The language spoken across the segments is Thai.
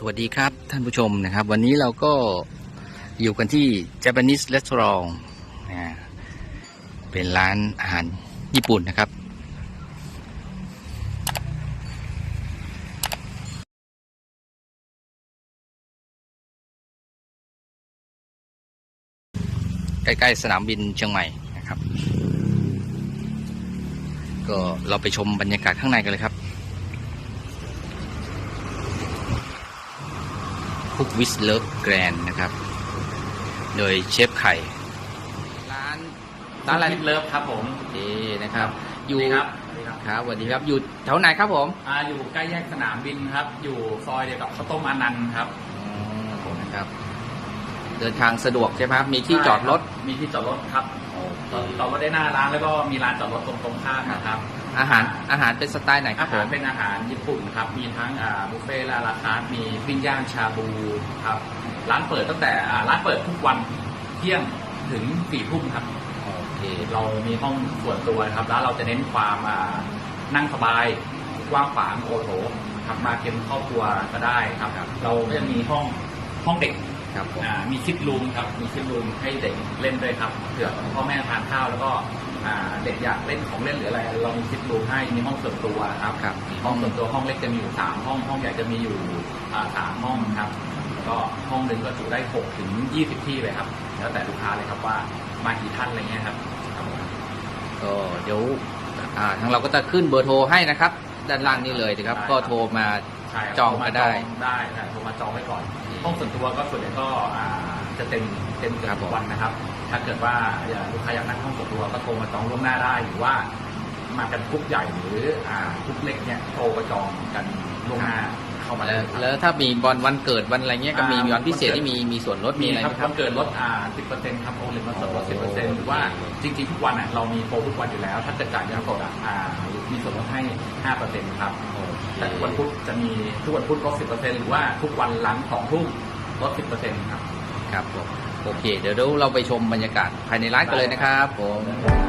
สวัสดีครับท่านผู้ชมนะครับ วันนี้เราก็อยู่กันที่ Japanese Restaurant นะเป็นร้านอาหารญี่ปุ่นนะครับ ใกล้ ๆ สนามบินเชียงใหม่นะครับ ก็เราไปชมบรรยากาศข้างในกันเลยครับ คุกวิสเลิฟแกรนนะครับ โดยเชฟไข่ ร้านร้านอะไรคิดเลิฟครับผมนี่นะครับ อยู่นี่ครับนี่ครับครับสวัสดีครับ อยู่แถวไหนครับผมอ่าอยู่ใกล้แยกสนามบินครับ อยู่ซอยเดียวกับข้าวต้มอานันต์ครับอืมผมนะครับ เดินทางสะดวกใช่ไหมครับ มีที่จอดรถ มีที่จอดรถครับโอจอดรถได้หน้าร้านแล้วก็มีร้านจอดรถตรงตรงข้ามนะครับ อาหารอาหารเป็นสไตล์ไหนครัอาบผหารม เป็นอาหารญี่ปุ่นครับ มีทั้งอ่าบุฟเฟ่ต์และราคาร์ทมีปิ้งย่างชาบูครับ ร้านเปิดตั้งแต่อ่าร้านเปิดทุกวันเที่ยงถึงสี่ทุ่มครับ โอเค เรามีห้องส่วนตัวนะครับ แล้วเราจะเน้นความอ่านั่งสบาย กว้างขวางโอโถครับมาเป็นครอบครัวก็ได้ครับ เราก็จะมีห้องห้องเด็กครับผม อ่ามีคิดรูมครับ มีคิดรูมให้เด็กเล่นด้วยครับเผื่อพ่อแม่ทานข้าวแล้วก็อ่า เด็กอยากเล่นของเล่นหรืออะไร เรามีคิดรูมให้มีห้องส่วนตัวครับครับห้องส่วนตัวห้องเล็กจะมีอยู่สามห้องห้องใหญ่จะมีอยู่อ่าสามห้องครับแล้วก็ห้องหนึ่งก็จุได้หกถึงยี่สิบที่เลยครับ แล้วแต่ลูกค้าเลยครับว่ามากี่ท่านอะไรเงี้ยครับครับผมก็เดี๋ยวอ่าทางเราก็จะขึ้นเบอร์โทรให้นะครับ ด้านล่างนี้เลยนะครับได้ครับก็โทรมาใช่ครับจองก็ได้โทรมาจองได้ใช่โทรมาจองไว้ก่อนห้องส่วนตัวก็ส่วนใหญ่ก็อ่า จะเต็มเต็มเกืครัอบบผมทุกวันนะครับ ถ้าเกิดว่าอยากลูกค้าอยากนั่งห้องส่วนตัวก็โทรมาจองล่วงหน้าได้หรือว่า มากันกรุ๊ปใหญ่หรืออ่ากรุ๊ปเล็กเนี่ยโทรมาจองกันล่วงหน้าเข้ามาแล้วเลยครับแล้วถ้ามีบอลวันเกิดวันอะไรเงี้ยก็มีอ่ามีวันพิเศษที่มีมีส่วนลดมีมีอะไรครับไหมครับวันเกิดลดอ่า10%ครับโอลิมปิกลดโอ้10%หรือว่าจริงๆทุกวันอะเรามีโปรทุกวันอยู่แล้ว ถ้าเกิดจ่ายเงินสดอะอ่ามีส่วนลดให้5%ครับแต่ทุกวันพุธจะมีทุกวันพุธลด10%หรือว่าทุกวันหลังสองทุ่มลด10%ครับ ครับผมโอเค เดี๋ยวเราไปชมบรรยากาศภายในร้านกันเลยนะครับผม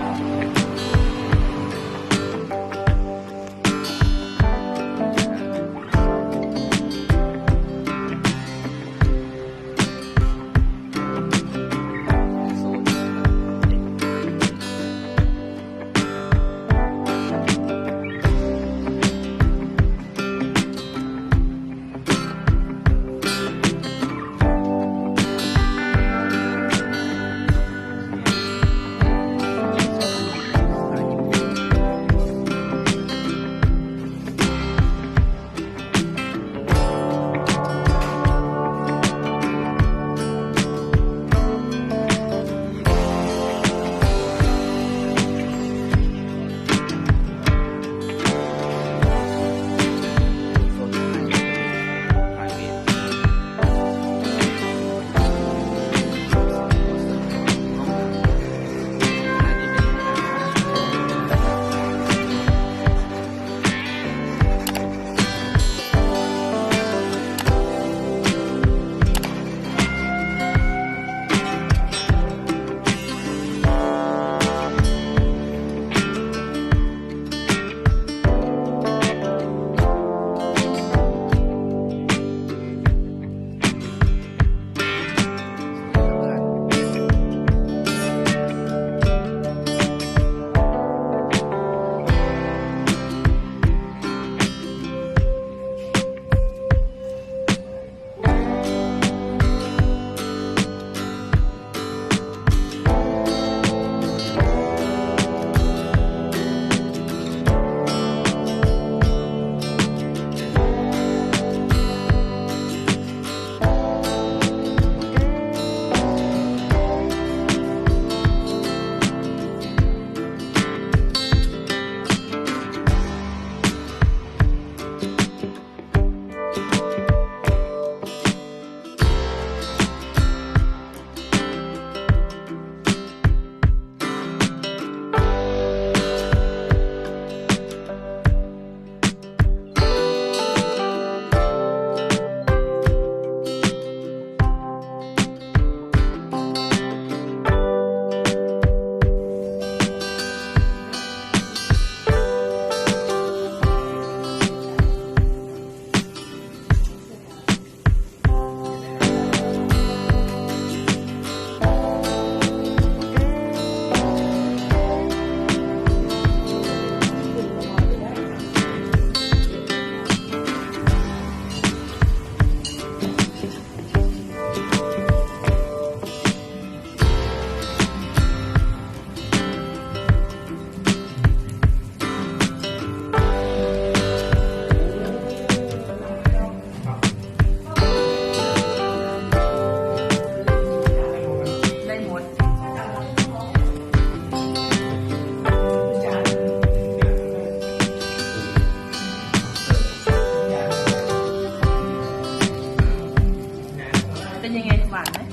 หวานไหม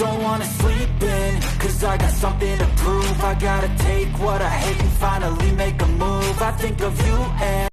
Don't wanna sleep in, cause I got something to prove. I gotta take what I hate and finally make a move. I think of you and